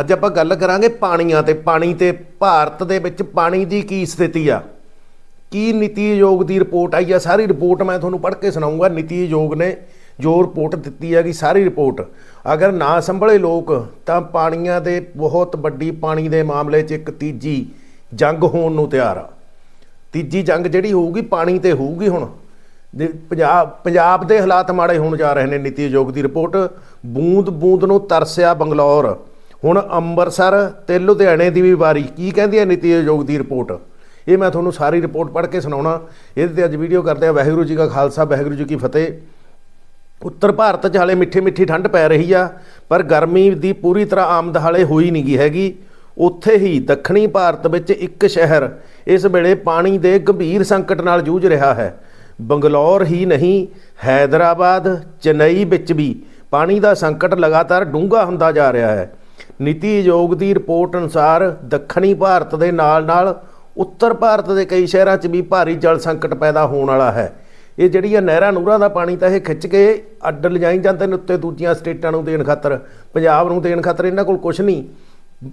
ਅੱਜ ਆਪਾਂ ਗੱਲ ਕਰਾਂਗੇ ਪਾਣੀਆਂ ਤੇ, ਪਾਣੀ ਤੇ, ਭਾਰਤ ਦੇ ਵਿੱਚ ਪਾਣੀ ਦੀ ਕੀ ਸਥਿਤੀ ਆ? ਕੀ ਨੀਤੀ ਆਯੋਗ ਦੀ ਰਿਪੋਰਟ ਆਈ ਆ? ਸਾਰੀ ਰਿਪੋਰਟ ਮੈਂ ਤੁਹਾਨੂੰ ਪੜ੍ਹ ਕੇ ਸੁਣਾਉਂਗਾ ਨੀਤੀ ਆਯੋਗ ਨੇ ਜੋ ਰਿਪੋਰਟ ਦਿੱਤੀ ਹੈਗੀ ਸਾਰੀ ਰਿਪੋਰਟ। ਅਗਰ ਨਾ ਸੰਭਲੇ ਲੋਕ, ਤਾਂ ਪਾਣੀਆਂ ਦੇ ਬਹੁਤ ਵੱਡੀ ਪਾਣੀ ਦੇ ਮਾਮਲੇ 'ਚ ਇੱਕ ਤੀਜੀ ਜੰਗ ਹੋਣ ਨੂੰ ਤਿਆਰ ਆ। ਤੀਜੀ ਜੰਗ ਜਿਹੜੀ ਹੋਊਗੀ, ਪਾਣੀ ਤੇ ਹੋਊਗੀ ਹੁਣ। ਦੇ ਪੰਜਾਬ ਪੰਜਾਬ ਦੇ ਹਾਲਾਤ ਮਾੜੇ ਹੋਣ ਜਾ ਰਹੇ ਨੇ ਨੀਤੀ ਆਯੋਗ ਦੀ ਰਿਪੋਰਟ। ਬੂੰਦ ਬੂੰਦ ਨੂੰ ਤਰਸਿਆ ਬੰਗਲੌਰ। ਹੁਣ ਅੰਮ੍ਰਿਤਸਰ ਤੇ ਲੁਧਿਆਣੇ ਦੀ ਵੀ ਵਾਰੀ। ਕੀ ਕਹਿੰਦੀ ਹੈ ਨੀਤੀ ਆਯੋਗ ਦੀ ਰਿਪੋਰਟ? ਇਹ ਮੈਂ ਤੁਹਾਨੂੰ ਸਾਰੀ ਰਿਪੋਰਟ ਪੜ੍ਹ ਕੇ ਸੁਣਾਉਣਾ। ਇਹਦੇ ਤੇ ਅੱਜ ਵੀਡੀਓ ਕਰਦੇ ਆ ਵਾਹਿਗੁਰੂ ਜੀ ਕਾ ਖਾਲਸਾ, ਵਾਹਿਗੁਰੂ ਜੀ ਕੀ ਫਤਿਹ। ਉੱਤਰ ਭਾਰਤ 'ਚ ਹਾਲੇ ਮਿੱਠੀ ਮਿੱਠੀ ਠੰਡ ਪੈ ਰਹੀ ਆ, ਪਰ ਗਰਮੀ ਦੀ ਪੂਰੀ ਤਰ੍ਹਾਂ ਆਮਦ ਹਾਲੇ ਹੋਈ ਨਹੀਂ ਗਈ ਹੈਗੀ। ਉੱਥੇ ਹੀ ਦੱਖਣੀ ਭਾਰਤ ਵਿੱਚ ਇੱਕ ਸ਼ਹਿਰ ਇਸ ਵੇਲੇ ਪਾਣੀ ਦੇ ਗੰਭੀਰ ਸੰਕਟ ਨਾਲ ਜੂਝ ਰਿਹਾ ਹੈ। ਬੰਗਲੌਰ ਹੀ ਨਹੀਂ, ਹੈਦਰਾਬਾਦ, ਚੇਨਈ ਵਿੱਚ ਵੀ ਪਾਣੀ ਦਾ ਸੰਕਟ ਲਗਾਤਾਰ ਡੂੰਘਾ ਹੁੰਦਾ ਜਾ ਰਿਹਾ ਹੈ। ਨੀਤੀ ਆਯੋਗ ਦੀ ਰਿਪੋਰਟ ਅਨੁਸਾਰ ਦੱਖਣੀ ਭਾਰਤ ਦੇ ਨਾਲ-ਨਾਲ ਉੱਤਰ ਭਾਰਤ ਦੇ ਕਈ ਸ਼ਹਿਰਾਂ 'ਚ ਵੀ ਭਾਰੀ ਜਲ ਸੰਕਟ ਪੈਦਾ ਹੋਣ ਵਾਲਾ ਹੈ। ਇਹ ਜਿਹੜੀਆਂ ਨਹਿਰਾਂ ਨੂਰਾਂ ਦਾ ਪਾਣੀ ਤਾਂ ਇਹ ਖਿੱਚ ਕੇ ਅੱਡ ਲਿਜਾਈ ਜਾਂਦੇ ਨੇ ਉੱਤੇ ਦੂਜੀਆਂ ਸਟੇਟਾਂ ਨੂੰ ਦੇਣ ਖਾਤਰ, ਪੰਜਾਬ ਨੂੰ ਦੇਣ ਖਾਤਰ ਇਹਨਾਂ ਕੋਲ ਕੁਝ ਨਹੀਂ।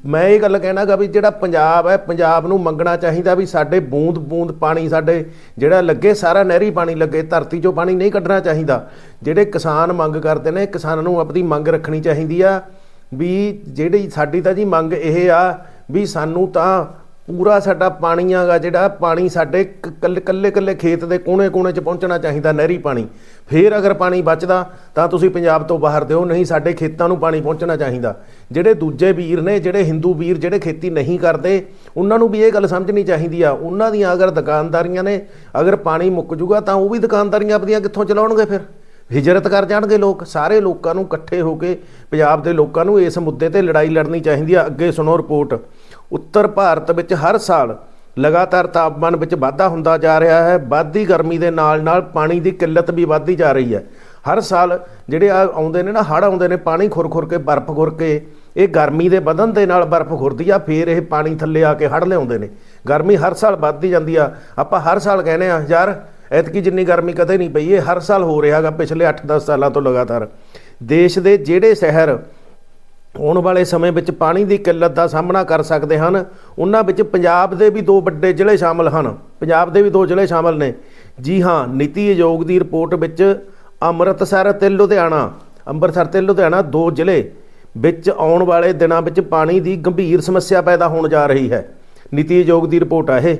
ਮੈਂ ਇਹ ਗੱਲ ਕਹਿਣਾਗਾ ਵੀ ਜਿਹੜਾ ਪੰਜਾਬ ਹੈ, ਪੰਜਾਬ ਨੂੰ ਮੰਗਣਾ ਚਾਹੀਦਾ ਵੀ ਸਾਡੇ ਬੂੰਦ ਬੂੰਦ ਪਾਣੀ, ਸਾਡੇ ਜਿਹੜਾ ਲੱਗੇ ਸਾਰਾ ਨਹਿਰੀ ਪਾਣੀ ਲੱਗੇ, ਧਰਤੀ 'ਚੋਂ ਪਾਣੀ ਨਹੀਂ ਕੱਢਣਾ ਚਾਹੀਦਾ। ਜਿਹੜੇ ਕਿਸਾਨ ਮੰਗ ਕਰਦੇ ਨੇ, ਕਿਸਾਨਾਂ ਨੂੰ ਆਪਣੀ ਮੰਗ ਰੱਖਣੀ ਚਾਹੀਦੀ ਆ। ਵੀ ਜਿਹੜੀ ਸਾਡੀ ਤਾਂ ਜੀ ਮੰਗ ਇਹ ਆ ਵੀ ਸਾਨੂੰ ਤਾਂ ਪੂਰਾ ਸਾਡਾ ਪਾਣੀ ਆਗਾ ਜਿਹੜਾ ਪਾਣੀ ਸਾਡੇ ਕੱਲੇ ਕੱਲੇ ਕੱਲੇ ਖੇਤ ਦੇ ਕੋਨੇ-ਕੋਨੇ 'ਚ ਪਹੁੰਚਣਾ ਚਾਹੀਦਾ ਨਹਿਰੀ ਪਾਣੀ। ਫੇਰ ਅਗਰ ਪਾਣੀ ਬਚਦਾ, ਤਾਂ ਤੁਸੀਂ ਪੰਜਾਬ ਤੋਂ ਬਾਹਰ ਦਿਓ, ਨਹੀਂ ਸਾਡੇ ਖੇਤਾਂ ਨੂੰ ਪਾਣੀ ਪਹੁੰਚਣਾ ਚਾਹੀਦਾ। ਜਿਹੜੇ ਦੂਜੇ ਵੀਰ ਨੇ, ਜਿਹੜੇ ਹਿੰਦੂ ਵੀਰ, ਜਿਹੜੇ ਖੇਤੀ ਨਹੀਂ ਕਰਦੇ, ਉਹਨਾਂ ਨੂੰ ਵੀ ਇਹ ਗੱਲ ਸਮਝਣੀ ਚਾਹੀਦੀ ਆ। ਉਹਨਾਂ ਦੀਆਂ ਅਗਰ ਦੁਕਾਨਦਾਰੀਆਂ ਨੇ ਅਗਰ ਪਾਣੀ ਮੁੱਕ ਜੂਗਾ, ਤਾਂ ਉਹ ਵੀ ਦੁਕਾਨਦਾਰੀਆਂ ਆਪਣੀਆਂ ਕਿੱਥੋਂ ਚਲਾਉਣਗੇ ਫਿਰ? ਹਿਜਰਤ ਕਰ ਜਾਣਗੇ ਲੋਕ, ਸਾਰੇ ਲੋਕਾਂ ਨੂੰ ਇਕੱਠੇ ਹੋ ਕੇ ਪੰਜਾਬ ਦੇ ਲੋਕਾਂ ਨੂੰ ਇਸ ਮੁੱਦੇ ਤੇ ਲੜਾਈ ਲੜਨੀ ਚਾਹੀਦੀ ਆ। ਅੱਗੇ ਸੁਣੋ ਰਿਪੋਰਟ। ਉੱਤਰ ਭਾਰਤ ਵਿੱਚ ਹਰ ਸਾਲ ਲਗਾਤਾਰ ਤਾਪਮਾਨ ਵਿੱਚ ਵਾਧਾ ਹੁੰਦਾ ਜਾ ਰਿਹਾ ਹੈ। ਵੱਧਦੀ ਗਰਮੀ ਦੇ ਨਾਲ-ਨਾਲ ਪਾਣੀ ਦੀ ਕਿੱਲਤ ਵੀ ਵੱਧਦੀ ਜਾ ਰਹੀ ਹੈ। ਹਰ ਸਾਲ ਜਿਹੜੇ ਆ ਆਉਂਦੇ ਨੇ ਨਾ, ਹੜ੍ਹ ਆਉਂਦੇ ਨੇ, ਪਾਣੀ ਖੁਰ-ਖੁਰ ਕੇ, ਬਰਫ਼ ਖੁਰ ਕੇ, ਇਹ ਗਰਮੀ ਦੇ ਵਧਣ ਦੇ ਨਾਲ ਬਰਫ਼ ਖੁਰਦੀ ਆ, ਫੇਰ ਇਹ ਪਾਣੀ ਥੱਲੇ ਆ ਕੇ ਹੜ੍ਹ ਲਿਆਉਂਦੇ ਨੇ। ਗਰਮੀ ਹਰ ਸਾਲ ਵੱਧਦੀ ਜਾਂਦੀ ਆ। ਆਪਾਂ ਹਰ ਸਾਲ ਕਹਿੰਦੇ ਆ, ਯਾਰ ਐਤਕੀ ਜਿੰਨੀ ਗਰਮੀ ਕਦੇ ਨਹੀਂ ਪਈ, ਇਹ ਹਰ ਸਾਲ ਹੋ ਰਿਹਾਗਾ ਪਿਛਲੇ 8-10 ਸਾਲਾਂ ਤੋਂ ਲਗਾਤਾਰ। ਦੇਸ਼ ਦੇ ਜਿਹੜੇ ਸ਼ਹਿਰ ਆਉਣ ਵਾਲੇ ਸਮੇਂ ਵਿੱਚ ਪਾਣੀ ਦੀ ਕਿੱਲਤ ਦਾ ਸਾਹਮਣਾ ਕਰ ਸਕਦੇ ਹਨ, ਉਹਨਾਂ ਵਿੱਚ ਪੰਜਾਬ ਦੇ ਵੀ ਦੋ ਵੱਡੇ ਜ਼ਿਲ੍ਹੇ ਸ਼ਾਮਲ ਹਨ। ਪੰਜਾਬ ਦੇ ਵੀ ਦੋ ਜ਼ਿਲ੍ਹੇ ਸ਼ਾਮਲ ਨੇ। ਜੀ ਹਾਂ, ਨੀਤੀ ਆਯੋਗ ਦੀ ਰਿਪੋਰਟ ਵਿੱਚ ਅੰਮ੍ਰਿਤਸਰ ਤੇ ਲੁਧਿਆਣਾ, ਅੰਮ੍ਰਿਤਸਰ ਤੇ ਲੁਧਿਆਣਾ ਦੋ ਜ਼ਿਲ੍ਹੇ ਵਿੱਚ ਆਉਣ ਵਾਲੇ ਦਿਨਾਂ ਵਿੱਚ ਪਾਣੀ ਦੀ ਗੰਭੀਰ ਸਮੱਸਿਆ ਪੈਦਾ ਹੋਣ ਜਾ ਰਹੀ ਹੈ। ਨੀਤੀ ਆਯੋਗ ਦੀ ਰਿਪੋਰਟ ਆ ਇਹ।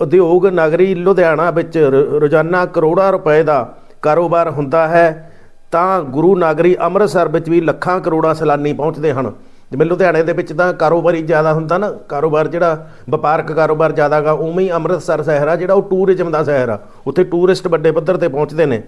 ਉਦਯੋਗ ਨਗਰੀ ਲੁਧਿਆਣਾ ਵਿੱਚ ਰੋਜ਼ਾਨਾ ਕਰੋੜਾਂ ਰੁਪਏ ਦਾ ਕਾਰੋਬਾਰ ਹੁੰਦਾ ਹੈ, ਤਾਂ ਗੁਰੂ ਨਗਰੀ ਅੰਮ੍ਰਿਤਸਰ ਵਿੱਚ ਵੀ ਲੱਖਾਂ ਕਰੋੜਾਂ ਸੈਲਾਨੀ ਪਹੁੰਚਦੇ ਹਨ। ਜਿਵੇਂ ਲੁਧਿਆਣੇ ਦੇ ਵਿੱਚ ਤਾਂ ਕਾਰੋਬਾਰੀ ਜ਼ਿਆਦਾ ਹੁੰਦਾ ਨਾ, ਕਾਰੋਬਾਰ ਜਿਹੜਾ ਵਪਾਰਕ ਕਾਰੋਬਾਰ ਜ਼ਿਆਦਾਗਾ ਉਵੇਂ ਹੀ ਅੰਮ੍ਰਿਤਸਰ ਸ਼ਹਿਰ ਆ, ਜਿਹੜਾ ਉਹ ਟੂਰਿਜ਼ਮ ਦਾ ਸ਼ਹਿਰ ਆ। ਉੱਥੇ ਟੂਰਿਸਟ ਵੱਡੇ ਪੱਧਰ ਤੇ ਪਹੁੰਚਦੇ ਨੇ।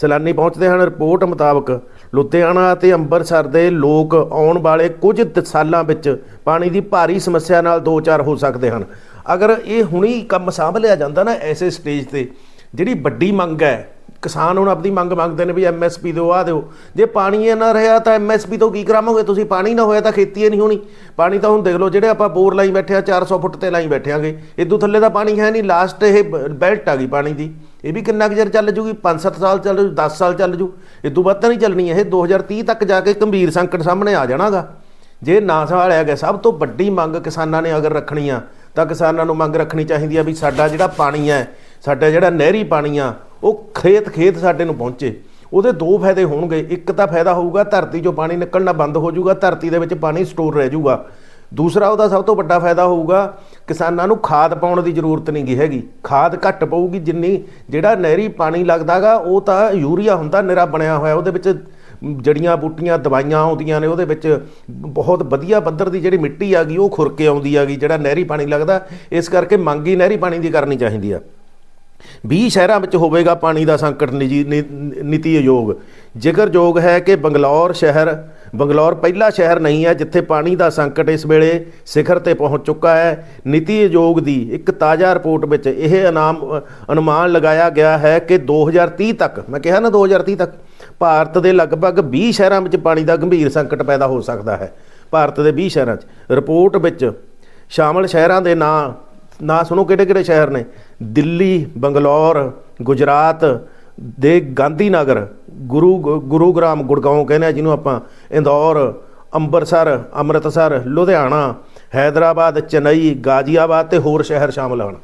ਸੈਲਾਨੀ ਪਹੁੰਚਦੇ ਹਨ, ਰਿਪੋਰਟ ਮੁਤਾਬਕ ਲੁਧਿਆਣਾ ਅਤੇ ਅੰਮ੍ਰਿਤਸਰ ਦੇ ਲੋਕ ਆਉਣ ਵਾਲੇ ਕੁਝ ਸਾਲਾਂ ਵਿੱਚ ਪਾਣੀ ਦੀ ਭਾਰੀ ਸਮੱਸਿਆ ਨਾਲ ਦੋ ਚਾਰ ਹੋ ਸਕਦੇ ਹਨ। ਅਗਰ ਇਹ ਹੁਣੀ ਕੰਮ ਸਾਂਭ ਲਿਆ ਜਾਂਦਾ ਨਾ ਐਸੇ ਸਟੇਜ ਤੇ, ਜਿਹੜੀ ਵੱਡੀ ਮੰਗ ਹੈ, ਕਿਸਾਨ ਹੁਣ ਆਪਣੀ ਮੰਗ ਮੰਗਦੇ ਨੇ ਵੀ ਐਮਐਸਪੀ ਦਿਓ ਆ ਦਿਓ। ਜੇ ਪਾਣੀ ਇਹ ਨਾ ਰਿਹਾ ਤਾਂ ਐਮਐਸਪੀ ਤੋਂ ਕੀ ਕਰਾਵਾਂਗੇ? ਤੁਸੀਂ ਪਾਣੀ ਨਾ ਹੋਇਆ ਤਾਂ ਖੇਤੀ ਹੀ ਨਹੀਂ ਹੋਣੀ। ਪਾਣੀ ਤਾਂ ਹੁਣ ਦੇਖ ਲਓ, ਜਿਹੜੇ ਆਪਾਂ ਬੋਰ ਲਾਈ ਬੈਠੇ ਆ 400 ਫੁੱਟ ਤੇ ਲਾਈ ਬੈਠਿਆਂਗੇ ਇਦੋਂ ਥੱਲੇ ਦਾ ਪਾਣੀ ਹੈ ਨਹੀਂ। ਲਾਸਟ ਇਹ ਬੈਲਟ ਆ ਗਈ ਪਾਣੀ ਦੀ। ਇਹ ਵੀ ਕਿੰਨਾ ਕੁ ਚਿਰ ਚੱਲ ਜੂਗੀ? 5-7 ਸਾਲ ਚੱਲ ਜੂ 10 ਸਾਲ ਚੱਲ ਜੂ। ਇਦੋਂ ਵੱਧ ਤਾਂ ਨਹੀਂ ਚੱਲਣੀ ਇਹ। 2030 ਤੱਕ ਜਾ ਕੇ ਗੰਭੀਰ ਸੰਕਟ ਸਾਹਮਣੇ ਆ ਜਾਣਾਗਾ। ਜੇ ਨਾ ਸੰਭਾਲਿਆ ਗਿਆ, ਸਭ ਤੋਂ ਵੱਡੀ ਮੰਗ ਕਿਸਾਨਾਂ ਨੇ ਅਗਰ ਰੱਖਣੀ ਆ ਤਾਂ ਕਿਸਾਨਾਂ ਨੂੰ ਮੰਗ ਰੱਖਣੀ ਚਾਹੀਦੀ ਆ ਵੀ ਸਾਡਾ ਜਿਹੜਾ ਪਾਣੀ ਹੈ, ਸਾਡਾ ਜਿਹੜਾ ਨਹਿਰੀ ਪਾਣੀ ਆ, ਉਹ ਖੇਤ ਖੇਤ ਸਾਡੇ ਨੂੰ ਪਹੁੰਚੇ। ਉਹਦੇ ਦੋ ਫਾਇਦੇ ਹੋਣਗੇ। ਇੱਕ ਤਾਂ ਫਾਇਦਾ ਹੋਊਗਾ ਧਰਤੀ 'ਚੋਂ ਪਾਣੀ ਨਿਕਲਣਾ ਬੰਦ ਹੋ ਜਾਊਗਾ, ਧਰਤੀ ਦੇ ਵਿੱਚ ਪਾਣੀ ਸਟੋਰ ਰਹਿ ਜਾਊਗਾ। ਦੂਸਰਾ ਉਹਦਾ ਸਭ ਤੋਂ ਵੱਡਾ ਫਾਇਦਾ ਹੋਊਗਾ, ਕਿਸਾਨਾਂ ਨੂੰ ਖਾਦ ਪਾਉਣ ਦੀ ਜ਼ਰੂਰਤ ਨਹੀਂ ਗਈ ਹੈਗੀ। ਖਾਦ ਘੱਟ ਪਊਗੀ ਜਿੰਨੀ ਜਿਹੜਾ ਨਹਿਰੀ ਪਾਣੀ ਲੱਗਦਾਗਾ, ਉਹ ਤਾਂ ਯੂਰੀਆ ਹੁੰਦਾ, ਨਿਰਾ ਬਣਿਆ ਹੋਇਆ, ਉਹਦੇ ਵਿੱਚ ਜੜੀਆਂ ਬੂਟੀਆਂ ਦਵਾਈਆਂ ਆਉਂਦੀਆਂ ਨੇ, ਉਹਦੇ ਵਿੱਚ ਬਹੁਤ ਵਧੀਆ ਪੱਧਰ ਦੀ ਜਿਹੜੀ ਮਿੱਟੀ ਆ ਗਈ, ਉਹ ਖੁਰ ਕੇ ਆਉਂਦੀ ਆ ਗਈ, ਜਿਹੜਾ ਨਹਿਰੀ ਪਾਣੀ ਲੱਗਦਾ, ਇਸ ਕਰਕੇ ਮੰਗ ਹੀ ਨਹਿਰੀ ਪਾਣੀ ਦੀ ਕਰਨੀ ਚਾਹੀਦੀ ਆ। 20 ਸ਼ਹਿਰਾਂ ਵਿੱਚ ਹੋਵੇਗਾ ਪਾਣੀ ਦਾ ਸੰਕਟ ਨਿਜੀ ਨੀ- ਨੀਤੀ ਆਯੋਗ। ਜ਼ਿਕਰ ਯੋਗ ਹੈ ਕਿ ਬੰਗਲੌਰ ਸ਼ਹਿਰ, ਬੰਗਲੌਰ ਪਹਿਲਾ ਸ਼ਹਿਰ ਨਹੀਂ ਹੈ ਜਿੱਥੇ ਪਾਣੀ ਦਾ ਸੰਕਟ ਇਸ ਵੇਲੇ ਸਿਖਰ ਤੇ ਪਹੁੰਚ ਚੁੱਕਾ ਹੈ। ਨੀਤੀ ਆਯੋਗ ਦੀ ਇੱਕ ਤਾਜ਼ਾ ਰਿਪੋਰਟ ਵਿੱਚ ਇਹ ਅਨਾਮ ਅਨੁਮਾਨ ਲਗਾਇਆ ਗਿਆ ਹੈ ਕਿ 2030 ਤੱਕ, ਮੈਂ ਕਿਹਾ ਨਾ 2030 ਤੱਕ ਭਾਰਤ ਦੇ ਲਗਭਗ 20 ਸ਼ਹਿਰਾਂ ਵਿੱਚ ਪਾਣੀ ਦਾ ਗੰਭੀਰ ਸੰਕਟ ਪੈਦਾ ਹੋ ਸਕਦਾ ਹੈ। ਭਾਰਤ ਦੇ 20 ਸ਼ਹਿਰਾਂ 'ਚ। ਰਿਪੋਰਟ ਵਿੱਚ ਸ਼ਾਮਲ ਸ਼ਹਿਰਾਂ ਦੇ ਨਾਂ ਨਾਂ ਸੁਣੋ ਕਿਹੜੇ ਕਿਹੜੇ ਸ਼ਹਿਰ ਨੇ? ਦਿੱਲੀ, ਬੰਗਲੌਰ, ਗੁਜਰਾਤ ਦੇ ਗਾਂਧੀ ਨਗਰ ਗੁਰੂ ਗੁਰੂਗ੍ਰਾਮ ਗੁੜਗਾਉਂ ਕਹਿੰਦੇ ਆ ਜਿਹਨੂੰ ਆਪਾਂ ਇੰਦੌਰ ਅੰਮ੍ਰਿਤਸਰ ਅੰਮ੍ਰਿਤਸਰ, ਲੁਧਿਆਣਾ, ਹੈਦਰਾਬਾਦ, ਚੇਨਈ, ਗਾਜ਼ੀਆਬਾਦ ਤੇ ਹੋਰ ਸ਼ਹਿਰ ਸ਼ਾਮਲ ਹਨ।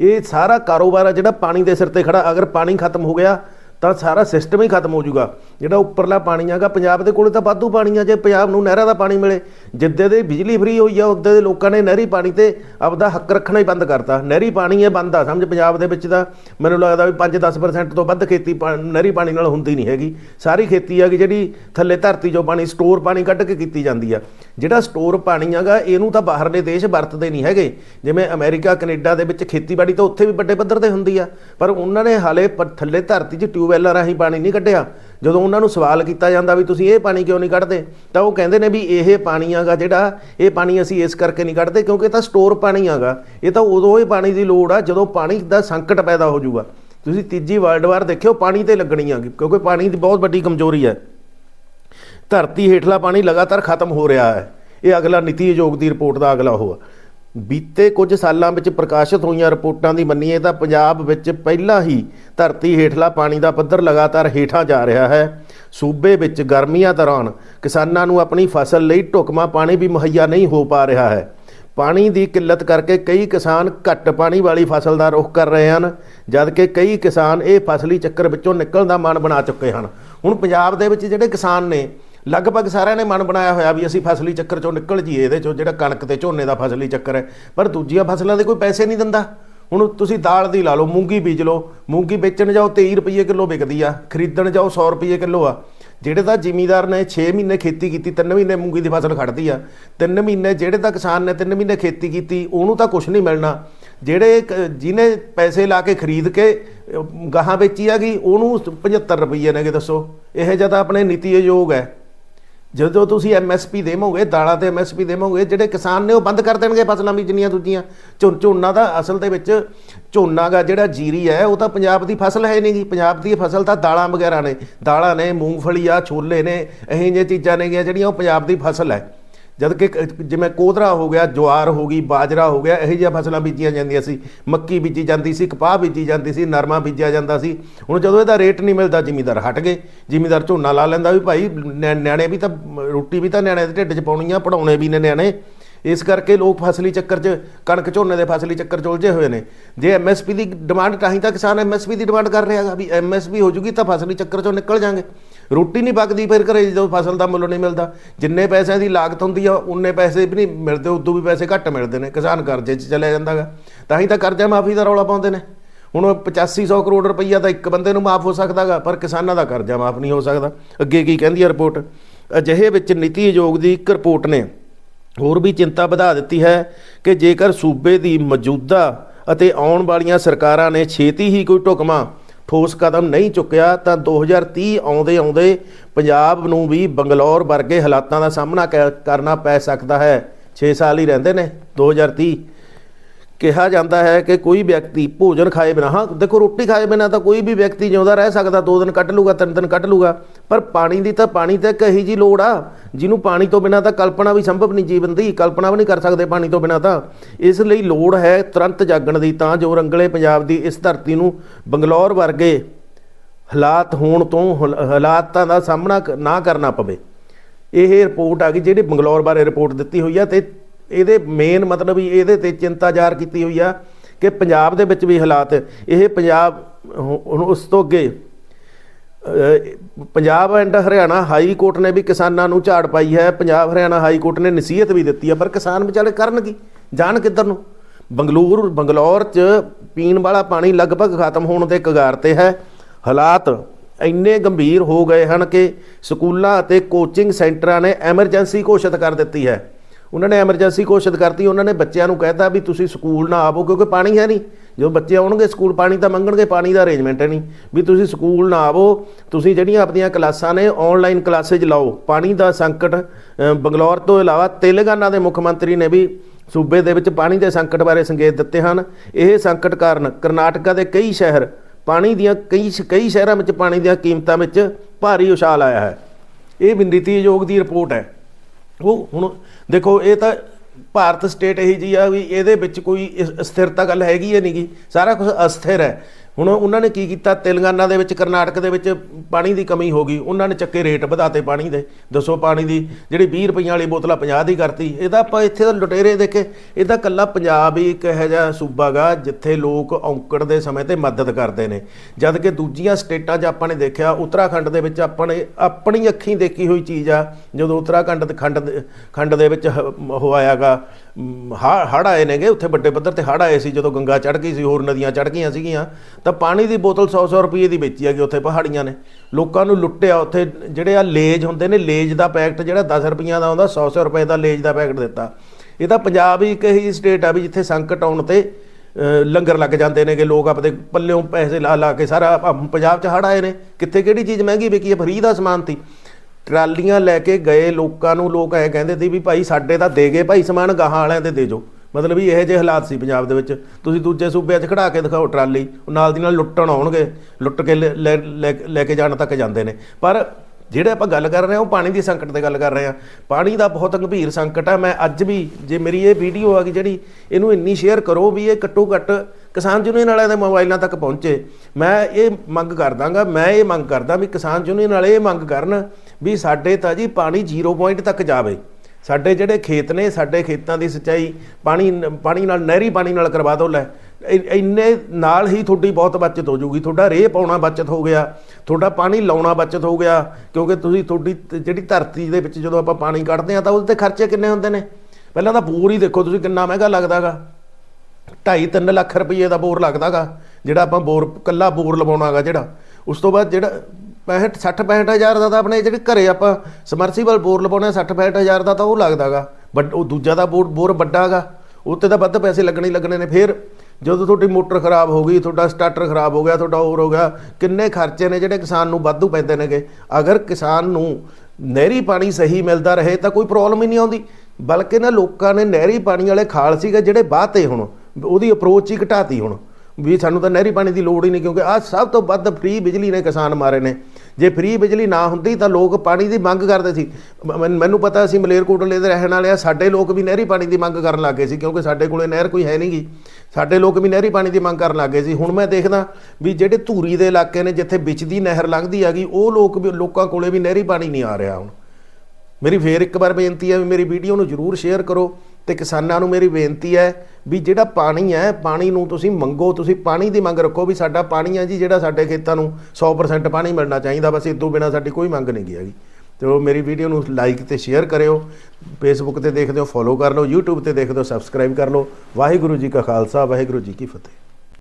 ਇਹ ਸਾਰਾ ਕਾਰੋਬਾਰ ਆ ਜਿਹੜਾ ਪਾਣੀ ਦੇ ਸਿਰ ਤੇ ਖੜਾ। ਅਗਰ ਪਾਣੀ ਖਤਮ ਹੋ ਗਿਆ ਤਾਂ ਸਾਰਾ ਸਿਸਟਮ ਹੀ ਖਤਮ ਹੋ ਜਾਊਗਾ। ਜਿਹੜਾ ਉੱਪਰਲਾ ਪਾਣੀ ਆਗਾ, ਪੰਜਾਬ ਦੇ ਕੋਲੇ ਤਾਂ ਵਾਧੂ ਪਾਣੀ ਆ, ਜੇ ਪੰਜਾਬ ਨੂੰ ਨਹਿਰਾਂ ਦਾ ਪਾਣੀ ਮਿਲੇ। ਜਿੱਦੇ ਦੇ ਬਿਜਲੀ ਫਰੀ ਹੋਈ ਆ, ਉੱਦੇ ਦੇ ਲੋਕਾਂ ਨੇ ਨਹਿਰੀ ਪਾਣੀ ਤੇ ਆਪਦਾ ਹੱਕ ਰੱਖਣਾ ਹੀ ਬੰਦ ਕਰਤਾ। ਨਹਿਰੀ ਪਾਣੀ ਇਹ ਬੰਦ ਆ, ਸਮਝ ਪੰਜਾਬ ਦੇ ਵਿੱਚ ਤਾਂ ਮੈਨੂੰ ਲੱਗਦਾ ਵੀ 5-10% ਤੋਂ ਵੱਧ ਖੇਤੀ ਪਾ- ਨਹਿਰੀ ਪਾਣੀ ਨਾਲ ਹੁੰਦੀ ਨਹੀਂ ਹੈਗੀ। ਸਾਰੀ ਖੇਤੀ ਆ ਕਿ ਜਿਹੜੀ ਥੱਲੇ ਧਰਤੀ 'ਚੋਂ ਪਾਣੀ ਸਟੋਰ ਪਾਣੀ ਕੱਢ ਕੇ ਕੀਤੀ ਜਾਂਦੀ ਆ। ਜਿਹੜਾ ਸਟੋਰ ਪਾਣੀ ਹੈਗਾ, ਇਹਨੂੰ ਤਾਂ ਬਾਹਰਲੇ ਦੇਸ਼ ਵਰਤਦੇ ਨਹੀਂ ਹੈਗੇ। ਜਿਵੇਂ ਅਮਰੀਕਾ, ਕੈਨੇਡਾ ਦੇ ਵਿੱਚ ਖੇਤੀਬਾੜੀ ਤਾਂ ਉੱਥੇ ਵੀ ਵੱਡੇ ਪੱਧਰ ਤੇ ਹੁੰਦੀ ਆ। ਪਰ ਉਹਨਾਂ ਨੇ ਹਾਲੇ ਪ- ਥੱਲੇ ਧਰਤੀ 'ਚ ਟਿਊਬਵੈੱਲਾਂ ਰਾਹੀਂ ਪਾਣੀ ਨਹੀਂ ਕੱਢਿਆ। ਜਦੋਂ ਉਹਨਾਂ ਨੂੰ ਸਵਾਲ ਕੀਤਾ ਜਾਂਦਾ ਵੀ ਤੁਸੀਂ ਇਹ ਪਾਣੀ ਕਿਉਂ ਨਹੀਂ ਕੱਢਦੇ, ਤਾਂ ਉਹ ਕਹਿੰਦੇ ਨੇ ਵੀ ਇਹ ਪਾਣੀ ਆਗਾ ਜਿਹੜਾ, ਇਹ ਪਾਣੀ ਅਸੀਂ ਇਸ ਕਰਕੇ ਨਹੀਂ ਕੱਢਦੇ ਕਿਉਂਕਿ ਇਹ ਤਾਂ ਸਟੋਰ ਪਾਣੀ ਆਗਾ ਇਹ ਤਾਂ ਉਦੋਂ ਹੀ ਪਾਣੀ ਦੀ ਲੋੜ ਆ, ਜਦੋਂ ਪਾਣੀ ਦਾ ਸੰਕਟ ਪੈਦਾ ਹੋ ਜਾਊਗਾ। ਤੁਸੀਂ ਤੀਜੀ ਵਰਲਡ ਵਾਰ ਦੇਖਿਓ, ਪਾਣੀ ਤੇ ਲੱਗਣੀ ਆ, ਕਿਉਂਕਿ ਪਾਣੀ ਦੀ ਬਹੁਤ ਵੱਡੀ ਕਮਜ਼ੋਰੀ ਹੈ। ਧਰਤੀ ਹੇਠਲਾ ਪਾਣੀ ਲਗਾਤਾਰ ਖਤਮ ਹੋ ਰਿਹਾ ਹੈ। ਇਹ ਅਗਲਾ ਨੀਤੀ ਆਯੋਗ ਦੀ ਰਿਪੋਰਟ ਦਾ ਅਗਲਾ ਉਹ ਆ ਬੀਤੇ ਕੁਝ ਸਾਲਾਂ ਵਿੱਚ ਪ੍ਰਕਾਸ਼ਿਤ ਹੋਈਆਂ ਰਿਪੋਰਟਾਂ ਦੀ ਮੰਨੀਏ ਤਾਂ ਪੰਜਾਬ ਵਿੱਚ ਪਹਿਲਾਂ ਹੀ ਧਰਤੀ ਹੇਠਲਾ ਪਾਣੀ ਦਾ ਪੱਧਰ ਲਗਾਤਾਰ ਹੇਠਾਂ ਜਾ ਰਿਹਾ ਹੈ। ਸੂਬੇ ਵਿੱਚ ਗਰਮੀਆਂ ਦੌਰਾਨ ਕਿਸਾਨਾਂ ਨੂੰ ਆਪਣੀ ਫਸਲ ਲਈ ਢੁਕਮਾ ਪਾਣੀ ਵੀ ਮੁਹੱਈਆ ਨਹੀਂ ਹੋ ਪਾ ਰਿਹਾ ਹੈ। ਪਾਣੀ ਦੀ ਕਿੱਲਤ ਕਰਕੇ ਕਈ ਕਿਸਾਨ ਘੱਟ ਪਾਣੀ ਵਾਲੀ ਫਸਲ ਦਾ ਰੁਖ ਕਰ ਰਹੇ ਹਨ, ਜਦਕਿ ਕਈ ਕਿਸਾਨ ਇਹ ਫਸਲੀ ਚੱਕਰ ਵਿੱਚੋਂ ਨਿਕਲਣ ਦਾ ਮਨ ਬਣਾ ਚੁੱਕੇ ਹਨ। ਹੁਣ ਪੰਜਾਬ ਦੇ ਵਿੱਚ ਜਿਹੜੇ ਕਿਸਾਨ ਨੇ ਲਗਭਗ ਸਾਰਿਆਂ ਨੇ ਮਨ ਬਣਾਇਆ ਹੋਇਆ ਵੀ ਅਸੀਂ ਫਸਲੀ ਚੱਕਰ ਚੋਂ ਨਿਕਲ ਜੀਏ ਇਹਦੇ ਚੋਂ ਜਿਹੜਾ ਕਣਕ ਤੇ ਝੋਨੇ ਦਾ ਫਸਲੀ ਚੱਕਰ ਹੈ। ਪਰ ਦੂਜੀਆਂ ਫਸਲਾਂ ਦੇ ਕੋਈ ਪੈਸੇ ਨਹੀਂ ਦਿੰਦਾ। ਹੁਣ ਤੁਸੀਂ ਦਾਲ ਦੀ ਲਾ ਲਓ, ਮੂੰਗੀ ਬੀਜ ਲਓ। ਮੂੰਗੀ ਵੇਚਣ ਜਾਓ 23 ਰੁਪਏ ਕਿਲੋ ਵਿਕਦੀ ਆ। ਖਰੀਦਣ ਜਾਓ 100 ਰੁਪਏ ਕਿਲੋ ਆ। ਜਿਹੜੇ ਤਾਂ ਜ਼ਿਮੀਦਾਰ ਨੇ 6 ਮਹੀਨੇ ਖੇਤੀ ਕੀਤੀ 3 ਮਹੀਨੇ ਮੂੰਗੀ ਦੀ ਫਸਲ ਖੜਦੀ ਆ। 3 ਮਹੀਨੇ ਜਿਹੜੇ ਤਾਂ ਕਿਸਾਨ ਨੇ 3 ਮਹੀਨੇ ਖੇਤੀ ਕੀਤੀ, ਉਹਨੂੰ ਤਾਂ ਕੁਝ ਨਹੀਂ ਮਿਲਣਾ। ਜਿਹੜੇ ਕ- ਜਿਹਨੇ ਪੈਸੇ ਲਾ ਕੇ ਖਰੀਦ ਕੇ ਗਾਹਾਂ ਵੇਚੀ ਹੈਗੀ ਉਹਨੂੰ 75 ਰੁਪਏ ਨੇਗੇ ਦੱਸੋ। ਇਹ ਜ਼ਿਆਦਾ ਆਪਣੇ ਨੀਤੀ ਆਯੋਗ ਹੈ। ਜਦੋਂ ਤੁਸੀਂ ਐਮਐਸਪੀ ਦੇਵੋਗੇ, ਦਾਲਾਂ ਤੇ ਐਮਐਸਪੀ ਦੇਵੋਗੇ, ਜਿਹੜੇ ਕਿਸਾਨ ਨੇ ਉਹ ਬੰਦ ਕਰ ਦੇਣਗੇ ਫਸਲਾਂ ਵੀ ਜਿੰਨੀਆਂ ਦੂਜੀਆਂ। ਝੋ- ਝੋਨਾ ਦਾ ਅਸਲ ਦੇ ਵਿੱਚ ਝੋਨਾ ਗਾ ਜਿਹੜਾ ਜੀਰੀ ਹੈ, ਉਹ ਤਾਂ ਪੰਜਾਬ ਦੀ ਫਸਲ ਹੈ ਨਹੀਂਗੀ ਪੰਜਾਬ ਦੀ ਫਸਲ ਤਾਂ ਦਾਲਾਂ ਵਗੈਰਾ ਨੇ। ਦਾਲਾਂ ਨੇ, ਮੂੰਗਫਲੀ ਆ, ਛੋਲੇ ਨੇ, ਇਹੋ ਜਿਹੀਆਂ ਚੀਜ਼ਾਂ ਨੇਗੀਆਂ ਜਿਹੜੀਆਂ ਉਹ ਪੰਜਾਬ ਦੀ ਫਸਲ ਹੈ। ਜਦ ਕਿ ਜਿਵੇਂ ਕੋਦਰਾ ਹੋ ਗਿਆ, ਜਵਾਰ ਹੋ ਗਈ, ਬਾਜਰਾ ਹੋ ਗਿਆ, ਇਹੋ ਜਿਹੀਆਂ ਫਸਲਾਂ ਬੀਜੀਆਂ ਜਾਂਦੀਆਂ ਸੀ। ਮੱਕੀ ਬੀਜੀ ਜਾਂਦੀ ਸੀ ਕਪਾਹ ਬੀਜੀ ਜਾਂਦੀ ਸੀ, ਨਰਮਾ ਬੀਜਿਆ ਜਾਂਦਾ ਸੀ। ਹੁਣ ਜਦੋਂ ਇਹਦਾ ਰੇਟ ਨਹੀਂ ਮਿਲਦਾ, ਜ਼ਿਮੀਦਾਰ ਹਟ ਗਏ। ਜ਼ਿਮੀਦਾਰ ਝੋਨਾ ਲਾ ਲੈਂਦਾ ਵੀ ਭਾਈ, ਨਿਆ- ਨਿਆਣੇ ਵੀ ਤਾਂ, ਰੋਟੀ ਵੀ ਤਾਂ ਨਿਆਣੇ ਦੇ ਢਿੱਡ 'ਚ ਪਾਉਣੀ ਆ ਪੜਾਉਣੇ ਵੀ ਨੇ ਨਿਆਣੇ। ਇਸ ਕਰਕੇ ਲੋਕ ਫਸਲੀ ਚੱਕਰ 'ਚ, ਕਣਕ ਝੋਨੇ ਦੇ ਫਸਲੀ ਚੱਕਰ 'ਚ ਉਲਝੇ ਹੋਏ ਨੇ। ਜੇ ਐਮਐਸਪੀ ਦੀ ਡਿਮਾਂਡ, ਤਾਂ ਹੀ ਤਾਂ ਕਿਸਾਨ ਐਮਐਸਪੀ ਦੀ ਡਿਮਾਂਡ ਕਰ ਰਿਹਾ ਹੈਗਾ ਵੀ ਐਮਐਸਪੀ ਹੋ ਜੂਗੀ ਤਾਂ ਫਸਲੀ ਚੱਕਰ 'ਚੋਂ ਨਿਕਲ ਜਾਾਂਗੇ। ਰੋਟੀ ਨਹੀਂ ਪੱਕਦੀ ਫਿਰ ਘਰੇ ਜਦੋਂ ਫਸਲ ਦਾ ਮੁੱਲ ਨਹੀਂ ਮਿਲਦਾ। ਜਿੰਨੇ ਪੈਸਿਆਂ ਦੀ ਲਾਗਤ ਹੁੰਦੀ ਆ, ਉਨੇ ਪੈਸੇ ਵੀ ਨਹੀਂ ਮਿਲਦੇ, ਉਦੋਂ ਵੀ ਪੈਸੇ ਘੱਟ ਮਿਲਦੇ ਨੇ। ਕਿਸਾਨ ਕਰਜ਼ੇ 'ਚ ਚਲਿਆ ਜਾਂਦਾਗਾ ਤਾਂ ਹੀ ਤਾਂ ਕਰਜ਼ਾ ਮਾਫੀ ਦਾ ਰੌਲਾ ਪਾਉਂਦੇ ਨੇ। ਹੁਣ 8500 ਕਰੋੜ ਰੁਪਈਆ ਤਾਂ ਇੱਕ ਬੰਦੇ ਨੂੰ ਮਾਫ ਹੋ ਸਕਦਾਗਾ ਪਰ ਕਿਸਾਨਾਂ ਦਾ ਕਰਜ਼ਾ ਮਾਫ ਨਹੀਂ ਹੋ ਸਕਦਾ। ਅੱਗੇ ਕੀ ਕਹਿੰਦੀ ਹੈ ਰਿਪੋਰਟ? ਅਜਿਹੇ ਵਿੱਚ ਨੀਤੀ ਆਯੋਗ ਦੀ ਇੱਕ ਰਿਪੋਰਟ ਨੇ। ਹੋਰ ਵੀ ਚਿੰਤਾ ਵਧਾ ਦਿੱਤੀ ਹੈ ਕਿ ਜੇਕਰ ਸੂਬੇ ਦੀ ਮੌਜੂਦਾ ਅਤੇ ਆਉਣ ਵਾਲੀਆਂ ਸਰਕਾਰਾਂ ਨੇ ਛੇਤੀ ਹੀ ਕੋਈ ਢੁਕਮਾ ਠੋਸ ਕਦਮ ਨਹੀਂ ਚੁੱਕਿਆ, ਤਾਂ 2030 ਆਉਂਦੇ ਆਉਂਦੇ ਪੰਜਾਬ ਨੂੰ ਵੀ ਬੰਗਲੌਰ ਵਰਗੇ ਹਾਲਾਤਾਂ ਦਾ ਸਾਹਮਣਾ ਕ- ਕਰਨਾ ਪੈ ਸਕਦਾ ਹੈ। 6 ਸਾਲ ਹੀ ਰਹਿੰਦੇ ਨੇ 2030 ਕਿਹਾ ਜਾਂਦਾ ਹੈ ਕਿ ਕੋਈ ਵਿਅਕਤੀ ਭੋਜਨ ਖਾਏ ਬਿਨਾਂ, ਹਾਂ, ਦੇਖੋ ਰੋਟੀ ਖਾਏ ਬਿਨਾਂ ਤਾਂ ਕੋਈ ਵੀ ਵਿਅਕਤੀ ਜਿਉਂਦਾ ਰਹਿ ਸਕਦਾ, ਦੋ ਦਿਨ ਕੱਢ ਲੂਗਾ, ਤਿੰਨ ਦਿਨ ਕੱਢ ਲੂਗਾ, ਪਰ ਪਾਣੀ ਦੀ ਤਾਂ ਪਾਣੀ ਤੇ ਕਹੀ ਜੀ ਲੋੜ ਆ, ਜਿਹਨੂੰ ਪਾਣੀ ਤੋਂ ਬਿਨਾਂ ਤਾਂ ਕਲਪਨਾ ਵੀ ਸੰਭਵ ਨਹੀਂ ਜੀਵਨ ਦੀ, ਕਲਪਨਾ ਵੀ ਨਹੀਂ ਕਰ ਸਕਦੇ ਪਾਣੀ ਤੋਂ ਬਿਨਾਂ ਤਾਂ। ਇਸ ਲਈ ਲੋੜ ਹੈ ਤੁਰੰਤ ਜਾਗਣ ਦੀ, ਤਾਂ ਜੋ ਰੰਗਲੇ ਪੰਜਾਬ ਦੀ ਇਸ ਧਰਤੀ ਨੂੰ ਬੰਗਲੌਰ ਵਰਗੇ ਹਾਲਾਤ ਹੋਣ ਤੋਂ, ਹਲ- ਹਾਲਾਤਾਂ ਦਾ ਸਾਹਮਣਾ ਨਾ ਕਰਨਾ ਪਵੇ। ਇਹ ਰਿਪੋਰਟ ਆ ਗਈ ਜਿਹੜੀ ਬੰਗਲੌਰ ਬਾਰੇ ਰਿਪੋਰਟ ਦਿੱਤੀ ਹੋਈ ਆ, ਤੇ ਇਹਦੇ ਮੇਨ ਮਤਲਬ ਇਹਦੇ ਤੇ ਚਿੰਤਾ ਜ਼ਾਹਰ ਕੀਤੀ ਹੋਈ ਆ ਕਿ ਪੰਜਾਬ ਦੇ ਵਿੱਚ ਵੀ ਹਾਲਾਤ, ਇਹ ਪੰਜਾਬ ਉਸ ਤੋਂ ਅੱਗੇ Punjab and Haryana high court ਨੇ ਵੀ ਕਿਸਾਨਾਂ ਨੂੰ ਝਾੜ ਪਾਈ ਹੈ, ਪੰਜਾਬ, ਹਰਿਆਣਾ ਹਾਈ ਕੋਰਟ ਨੇ ਨਸੀਹਤ ਵੀ ਦਿੱਤੀ ਹੈ ਪਰ ਕਿਸਾਨ ਵਿਚਾਰੇ ਕਰਨ ਕੀ ਜਾਣ ਕਿੱਧਰ ਨੂੰ? ਬੰਗਲੂਰ, ਬੰਗਲੌਰ 'ਚ ਪੀਣ ਵਾਲਾ ਪਾਣੀ ਲਗਭਗ ਖਤਮ ਹੋਣ ਦੇ ਕਗਾਰ ਤੇ ਹੈ, ਹਾਲਾਤ ਇੰਨੇ ਗੰਭੀਰ ਹੋ ਗਏ ਹਨ ਕਿ ਸਕੂਲਾਂ ਅਤੇ ਕੋਚਿੰਗ ਸੈਂਟਰਾਂ ਨੇ ਐਮਰਜੈਂਸੀ ਘੋਸ਼ਿਤ ਕਰ ਦਿੱਤੀ ਹੈ। ਉਹਨਾਂ ਨੇ ਐਮਰਜੈਂਸੀ ਘੋਸ਼ਿਤ ਕਰਤੀ, ਉਹਨਾਂ ਨੇ ਬੱਚਿਆਂ ਨੂੰ ਕਹਿਤਾ ਵੀ ਤੁਸੀਂ ਸਕੂਲ ਨਾ ਆਵੋ ਕਿਉਂਕਿ ਪਾਣੀ ਹੈ ਨਹੀਂ। ਜਦੋਂ ਬੱਚੇ ਆਉਣਗੇ ਸਕੂਲ, ਪਾਣੀ ਤਾਂ ਮੰਗਣਗੇ, ਪਾਣੀ ਦਾ ਅਰੇਂਜਮੈਂਟ ਹੈ ਨਹੀਂ। ਵੀ ਤੁਸੀਂ ਸਕੂਲ ਨਾ ਆਵੋ, ਤੁਸੀਂ ਜਿਹੜੀਆਂ ਆਪਣੀਆਂ ਕਲਾਸਾਂ ਨੇ ਆਨਲਾਈਨ ਕਲਾਸਿਸ ਲਾਓ। ਪਾਣੀ ਦਾ ਸੰਕਟ ਬੰਗਲੌਰ ਤੋਂ ਇਲਾਵਾ ਤੇਲੰਗਾਨਾ ਦੇ ਮੁੱਖ ਮੰਤਰੀ ਨੇ ਵੀ ਸੂਬੇ ਦੇ ਵਿੱਚ ਪਾਣੀ ਦੇ ਸੰਕਟ ਬਾਰੇ ਸੰਕੇਤ ਦਿੱਤੇ ਹਨ। ਇਹ ਸੰਕਟ ਕਾਰਨ ਕਰਨਾਟਕਾ ਦੇ ਕਈ ਸ਼ਹਿਰ ਪਾਣੀ ਦੀਆਂ ਕਈ ਕਈ ਸ਼ਹਿਰਾਂ ਵਿੱਚ ਪਾਣੀ ਦੀਆਂ ਕੀਮਤਾਂ ਵਿੱਚ ਭਾਰੀ ਉਛਾਲ ਆਇਆ ਹੈ। ਇਹ ਵੀ ਨੀਤੀ ਆਯੋਗ ਦੀ ਰਿਪੋਰਟ ਹੈ। ਉਹ ਹੁਣ ਦੇਖੋ, ਇਹ ਤਾਂ ਭਾਰਤ ਸਟੇਟ ਇਹੀ ਜੀ ਆ ਵੀ ਇਹਦੇ ਵਿੱਚ ਕੋਈ ਇਸ- ਸਥਿਰਤਾ ਗੱਲ ਹੈਗੀ ਹੈ ਨਹੀਂਗੀ ਸਾਰਾ ਕੁਝ ਅਸਥਿਰ ਹੈ। ਹੁਣ ਉਹਨਾਂ ਨੇ ਕੀ ਕੀਤਾ? ਤੇਲੰਗਾਨਾ ਦੇ ਵਿੱਚ, ਕਰਨਾਟਕ ਦੇ ਵਿੱਚ ਪਾਣੀ ਦੀ ਕਮੀ ਹੋ ਗਈ। ਉਹਨਾਂ ਨੇ ਚੱਕੇ ਰੇਟ ਵਧਾਤੇ ਪਾਣੀ ਦੇ। ਦੱਸੋ ਪਾਣੀ ਦੀ ਜਿਹੜੀ 20 ਰੁਪਈਆਂ ਵਾਲੀ ਬੋਤਲ ਆ 50 ਦੀ ਕਰਤੀ। ਇਹਦਾ ਆਪਾਂ ਇੱਥੇ ਦਾ ਲੁਟੇਰੇ ਦੇਖੇ। ਇਹਦਾ ਕੱਲਾ ਪੰਜਾਬ ਹੀ ਇੱਕ ਇਹੋ ਜਿਹਾ ਸੂਬਾ ਗਾ, ਜਿੱਥੇ ਲੋਕ ਔਂਕੜ ਦੇ ਸਮੇਂ ਤੇ ਮਦਦ ਕਰਦੇ ਨੇ। ਜਦ ਕਿ ਦੂਜੀਆਂ ਸਟੇਟਾਂ 'ਚ ਆਪਾਂ ਨੇ ਦੇਖਿਆ, ਉੱਤਰਾਖੰਡ ਦੇ ਵਿੱਚ ਆਪਾਂ ਨੇ ਆਪਣੀ ਅੱਖੀਂ ਦੇਖੀ ਹੋਈ ਚੀਜ਼ ਆ। ਜਦੋਂ ਉੱਤਰਾਖੰਡ ਖੰਡ ਖੰਡ ਦੇ ਵਿੱਚ ਹ- ਹੋਇਆਗਾ ਹੜ੍ਹ ਆਏ ਨੇਗੇ, ਉੱਥੇ ਵੱਡੇ ਪੱਧਰ ਤੇ ਹੜ੍ਹ ਆਏ ਸੀ, ਜਦੋਂ ਗੰਗਾ ਚੜ੍ਹ ਗਈ ਸੀ, ਹੋਰ ਨਦੀਆਂ ਚੜ੍ਹ ਗਈਆਂ ਸੀਗੀਆਂ। ਤਾਂ ਪਾਣੀ ਦੀ ਬੋਤਲ 100-100 ਰੁਪਏ ਦੀ ਵੇਚੀ ਹੈਗੀ ਉੱਥੇ ਪਹਾੜੀਆਂ ਨੇ। ਲੋਕਾਂ ਨੂੰ ਲੁੱਟਿਆ ਉੱਥੇ, ਜਿਹੜੇ ਆ ਲੇਜ ਹੁੰਦੇ ਨੇ, ਲੇਜ ਦਾ ਪੈਕਟ ਜਿਹੜਾ 10 ਰੁਪਈਆਂ ਦਾ ਆਉਂਦਾ 100-100 ਰੁਪਏ ਦਾ ਲੇਜ ਦਾ ਪੈਕਟ ਦਿੱਤਾ। ਇਹ ਤਾਂ ਪੰਜਾਬ ਹੀ ਇੱਕ ਇਹੀ ਸਟੇਟ ਆ ਵੀ ਜਿੱਥੇ ਸੰਕਟ ਆਉਣ ਤੇ ਲੰਗਰ ਲੱਗ ਜਾਂਦੇ ਨੇਗੇ, ਲੋਕ ਆਪਦੇ ਪੱਲਿਓਂ ਪੈਸੇ ਲਾ ਲਾ ਕੇ ਸਾਰਾ ਪੰਜਾਬ 'ਚ ਹੜ੍ਹ ਆਏ ਨੇ। ਕਿੱਥੇ ਕਿਹੜੀ ਚੀਜ਼ ਮਹਿੰਗੀ ਵਿਕੀ ਹੈ? ਫਰੀ ਦਾ ਸਮਾਨ ਸੀ। ਟਰਾਲੀਆਂ ਲੈ ਕੇ ਗਏ ਲੋਕਾਂ ਨੂੰ, ਲੋਕ ਐ ਕਹਿੰਦੇ ਸੀ ਵੀ ਭਾਈ ਸਾਡੇ ਤਾਂ ਦੇ ਗਏ, ਭਾਈ ਸਮਾਨ ਗਾਹਾਂ ਵਾਲਿਆਂ ਤੇ ਦੇ ਜੋ। ਮਤਲਬ ਵੀ ਇਹੋ ਜਿਹੇ ਹਾਲਾਤ ਸੀ ਪੰਜਾਬ ਦੇ ਵਿੱਚ। ਤੁਸੀਂ ਦੂਜੇ ਸੂਬਿਆਂ 'ਚ ਖੜਾ ਕੇ ਦਿਖਾਓ ਟਰਾਲੀ ਨਾਲ ਦੀ ਨਾਲ ਲੁੱਟਣ ਆਉਣਗੇ। ਲੁੱਟ ਕੇ ਲੈ- ਲੈ ਲੈ- ਲੈ ਕੇ ਜਾਣ ਤੱਕ ਜਾਂਦੇ ਨੇ। ਪਰ ਜਿਹੜੇ ਆਪਾਂ ਗੱਲ ਕਰ ਰਹੇ ਹਾਂ, ਉਹ ਪਾਣੀ ਦੀ ਸੰਕਟ 'ਤੇ ਗੱਲ ਕਰ ਰਹੇ ਹਾਂ। ਪਾਣੀ ਦਾ ਬਹੁਤ ਗੰਭੀਰ ਸੰਕਟ ਆ। ਮੈਂ ਅੱਜ ਵੀ, ਜੇ ਮੇਰੀ ਇਹ ਵੀਡੀਓ ਆ ਗਈ ਜਿਹੜੀ, ਇਹਨੂੰ ਇੰਨੀ ਸ਼ੇਅਰ ਕਰੋ ਵੀ ਇਹ ਘੱਟੋ ਘੱਟ ਕਿਸਾਨ ਯੂਨੀਅਨ ਵਾਲਿਆਂ ਦੇ ਮੋਬਾਈਲਾਂ ਤੱਕ ਪਹੁੰਚੇ। ਮੈਂ ਇਹ ਮੰਗ ਕਰਦਾਗਾ, ਮੈਂ ਇਹ ਮੰਗ ਕਰਦਾ ਵੀ ਕਿਸਾਨ ਯੂਨੀਅਨ ਵਾਲੇ ਇਹ ਮੰਗ ਕਰਨ ਵੀ ਸਾਡੇ ਤਾਂ ਜੀ ਪਾਣੀ 0 ਪੁਆਇੰਟ ਤੱਕ ਜਾਵੇ। ਸਾਡੇ ਜਿਹੜੇ ਖੇਤ ਨੇ, ਸਾਡੇ ਖੇਤਾਂ ਦੀ ਸਿੰਚਾਈ, ਪਾਣੀ ਪਾਣੀ ਨਾਲ, ਨਹਿਰੀ ਪਾਣੀ ਨਾਲ ਕਰਵਾ ਦਿਓ ਲੈ। ਇੰਨੇ ਨਾਲ ਹੀ ਤੁਹਾਡੀ ਬਹੁਤ ਬਚਤ ਹੋ ਜੂਗੀ ਤੁਹਾਡਾ ਰੇਹ ਪਾਉਣਾ ਬਚਤ ਹੋ ਗਿਆ। ਤੁਹਾਡਾ ਪਾਣੀ ਲਾਉਣਾ ਬਚਤ ਹੋ ਗਿਆ। ਕਿਉਂਕਿ ਤੁਸੀਂ ਤੁਹਾਡੀ ਜਿਹੜੀ ਧਰਤੀ ਦੇ ਵਿੱਚ ਜਦੋਂ ਆਪਾਂ ਪਾਣੀ ਕੱਢਦੇ ਆ ਤਾਂ ਉਹਦੇ ਤੇ ਖਰਚੇ ਕਿੰਨੇ ਹੁੰਦੇ ਨੇ? ਪਹਿਲਾਂ ਤਾਂ ਬੋਰ ਹੀ ਦੇਖੋ ਤੁਸੀਂ ਕਿੰਨਾ ਮਹਿੰਗਾ ਲੱਗਦਾਗਾ। 2.5-3 ਲੱਖ ਰੁਪਏ ਦਾ ਬੋਰ ਲੱਗਦਾਗਾ, ਜਿਹੜਾ ਆਪਾਂ ਬੋਰ, ਕੱਲਾ ਬੋਰ ਲਵਾਉਣਾਗਾ ਜਿਹੜਾ। ਉਸ ਤੋਂ ਬਾਅਦ ਜਿਹੜਾ 65 60 65 ਹਜ਼ਾਰ ਦਾ ਤਾਂ ਆਪਣੇ ਜਿਹੜੇ ਘਰੇ ਆਪਾਂ ਸਮਰਸੀਬਲ ਬੋਰ ਲਵਾਉਣੇ 60 65 ਹਜ਼ਾਰ ਦਾ ਤਾਂ ਉਹ ਲੱਗਦਾਗਾ। ਬਟ ਉਹ ਦੂਜਾ ਦਾ ਬੋਰ ਬੋਰ ਵੱਡਾਗਾ। ਉੱਤੇ ਤਾਂ ਵੱਧ ਪੈਸੇ ਲੱਗਣੇ ਲੱਗਣੇ ਨੇ। ਫਿਰ ਜਦੋਂ ਤੁਹਾਡੀ ਮੋਟਰ ਖਰਾਬ ਹੋ ਗਈ, ਤੁਹਾਡਾ ਸਟਾਰਟਰ ਖਰਾਬ ਹੋ ਗਿਆ, ਤੁਹਾਡਾ ਹੋਰ ਹੋ ਗਿਆ, ਕਿੰਨੇ ਖਰਚੇ ਨੇ ਜਿਹੜੇ ਕਿਸਾਨ ਨੂੰ ਵਾਧੂ ਪੈਂਦੇ ਨੇਗੇ? ਅਗਰ ਕਿਸਾਨ ਨੂੰ ਨਹਿਰੀ ਪਾਣੀ ਸਹੀ ਮਿਲਦਾ ਰਹੇ ਤਾਂ ਕੋਈ ਪ੍ਰੋਬਲਮ ਹੀ ਨਹੀਂ ਆਉਂਦੀ। ਬਲਕਿ ਨਾ ਲੋਕਾਂ ਨੇ ਨਹਿਰੀ ਪਾਣੀ ਵਾਲੇ ਖਾਲ ਸੀਗੇ ਜਿਹੜੇ ਬਾਤੇ ਹੁਣ, ਉਹਦੀ ਅਪਰੋਚ ਹੀ ਘਟਾਤੀ ਹੁਣ। ਵੀ ਸਾਨੂੰ ਤਾਂ ਨਹਿਰੀ ਪਾਣੀ ਦੀ ਲੋੜ ਹੀ ਨਹੀਂ ਕਿਉਂਕਿ ਆਹ ਸਭ ਤੋਂ ਵੱਧ ਫ੍ਰੀ ਬਿਜਲੀ ਨੇ ਕਿਸਾਨ ਮਾਰੇ ਨੇ। ਜੇ ਫ੍ਰੀ ਬਿਜਲੀ ਨਾ ਹੁੰਦੀ ਤਾਂ ਲੋਕ ਪਾਣੀ ਦੀ ਮੰਗ ਕਰਦੇ ਸੀ। ਮੈਨੂੰ ਪਤਾ ਸੀ ਮਲੇਰਕੋਟਲੇ ਦੇ ਰਹਿਣ ਵਾਲੇ ਆ, ਸਾਡੇ ਲੋਕ ਵੀ ਨਹਿਰੀ ਪਾਣੀ ਦੀ ਮੰਗ ਕਰਨ ਲੱਗੇ ਸੀ, ਕਿਉਂਕਿ ਸਾਡੇ ਕੋਲੇ ਨਹਿਰ ਕੋਈ ਹੈ ਨਹੀਂਗੀ। ਸਾਡੇ ਲੋਕ ਵੀ ਨਹਿਰੀ ਪਾਣੀ ਦੀ ਮੰਗ ਕਰਨ ਲੱਗੇ ਸੀ। ਹੁਣ ਮੈਂ ਦੇਖਦਾ ਵੀ ਜਿਹੜੇ ਧੂਰੀ ਦੇ ਇਲਾਕੇ ਨੇ, ਜਿੱਥੇ ਵਿੱਚ ਦੀ ਨਹਿਰ ਲੰਘਦੀ ਹੈਗੀ, ਉਹ ਲੋਕ ਵੀ, ਲੋਕਾਂ ਕੋਲੇ ਵੀ ਨਹਿਰੀ ਪਾਣੀ ਨਹੀਂ ਆ ਰਿਹਾ ਹੁਣ। ਮੇਰੀ ਫੇਰ ਇੱਕ ਵਾਰ ਬੇਨਤੀ ਹੈ ਵੀ ਮੇਰੀ ਵੀਡੀਓ ਨੂੰ ਜਰੂਰ ਸ਼ੇਅਰ ਕਰੋ। ਤੇ ਕਿਸਾਨਾਂ ਨੂੰ ਮੇਰੀ ਬੇਨਤੀ ਹੈ ਵੀ ਜਿਹੜਾ ਪਾਣੀ ਹੈ, ਪਾਣੀ ਨੂੰ ਤੁਸੀਂ ਮੰਗੋ, ਤੁਸੀਂ ਪਾਣੀ ਦੀ ਮੰਗ ਰੱਖੋ ਵੀ ਸਾਡਾ ਪਾਣੀ ਹੈ ਜੀ ਜਿਹੜਾ ਸਾਡੇ ਖੇਤਾਂ ਨੂੰ 100% ਪਾਣੀ ਮਿਲਣਾ ਚਾਹੀਦਾ, ਬਸ ਇਦੋਂ ਬਿਨਾ ਸਾਡੀ ਕੋਈ ਮੰਗ ਨਹੀਂ ਗਈ ਹੈਗੀ। ਤੇ ਉਹ ਮੇਰੀ ਵੀਡੀਓ ਨੂੰ ਲਾਈਕ ਤੇ ਸ਼ੇਅਰ ਕਰਿਓ ਫੇਸਬੁੱਕ ਤੇ ਦੇਖਦੇ ਹੋ ਫੋਲੋ ਕਰ ਲਓ, YouTube ਤੇ ਦੇਖਦੇ ਹੋ ਸਬਸਕ੍ਰਾਈਬ ਕਰ ਲਓ। ਵਾਹਿਗੁਰੂ ਜੀ ਕਾ ਖਾਲਸਾ, ਵਾਹਿਗੁਰੂ ਜੀ ਕੀ ਫਤਿਹ।